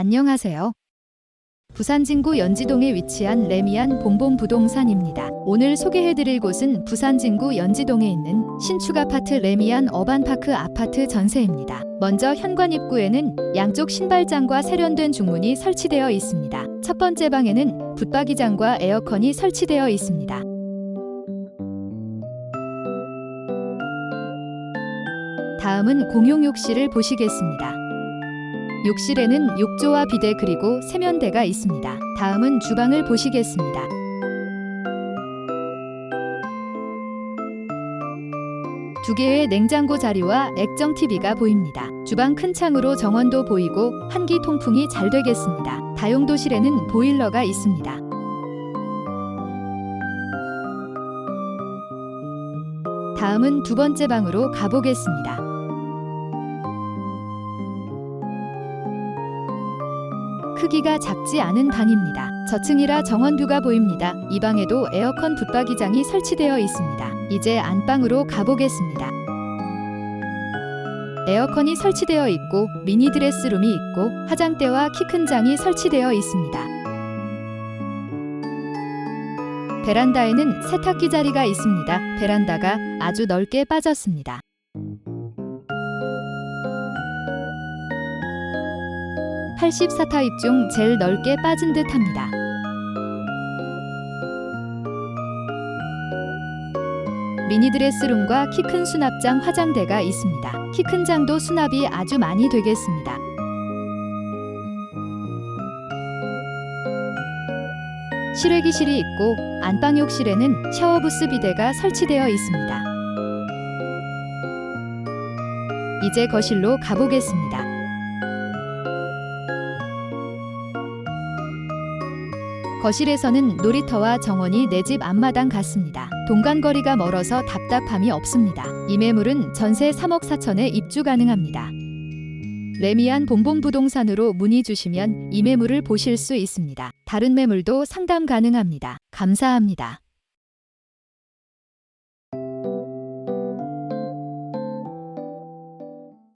안녕하세요. 부산 진구 연지동에 위치한 레미안 봉봉 부동산입니다. 오늘 소개해드릴 곳은 부산 진구 연지동에 있는 신축 아파트 레미안 어반파크 아파트 전세입니다. 먼저 현관 입구에는 양쪽 신발장과 세련된 중문이 설치되어 있습니다. 첫 번째 방에는 붙박이장과 에어컨이 설치되어 있습니다. 다음은 공용 욕실을 보시겠습니다. 욕실에는 욕조와 비데 그리고 세면대가 있습니다. 다음은 주방을 보시겠습니다. 두 개의 냉장고 자리와 액정 TV가 보입니다. 주방 큰 창으로 정원도 보이고 한기 통풍이 잘 되겠습니다. 다용도실에는 보일러가 있습니다. 다음은 두 번째 방으로 가보겠습니다. 크기가 작지 않은 방입니다. 저층이라 정원뷰가 보입니다. 이 방에도 에어컨 붙박이장이 설치되어 있습니다. 이제 안방으로 가보겠습니다. 에어컨이 설치되어 있고 미니 드레스룸이 있고 화장대와 키 큰 장이 설치되어 있습니다. 베란다에는 세탁기 자리가 있습니다. 베란다가 아주 넓게 빠졌습니다. (84 타입 중 제일 넓게 빠진 듯 합니다) 미니 드레스룸과 키 큰 수납장 화장대가 있습니다. 키 큰 장도 수납이 아주 많이 되겠습니다. 실외기실이 있고 안방 욕실에는 샤워부스 비데가 설치되어 있습니다. 이제 거실로 가보겠습니다. 거실에서는 놀이터와 정원이 내 집 앞마당 같습니다. 동간거리가 멀어서 답답함이 없습니다. 이 매물은 전세 3억 4천에 입주 가능합니다. 레미안 본봉 부동산으로 문의 주시면 이 매물을 보실 수 있습니다. 다른 매물도 상담 가능합니다. 감사합니다.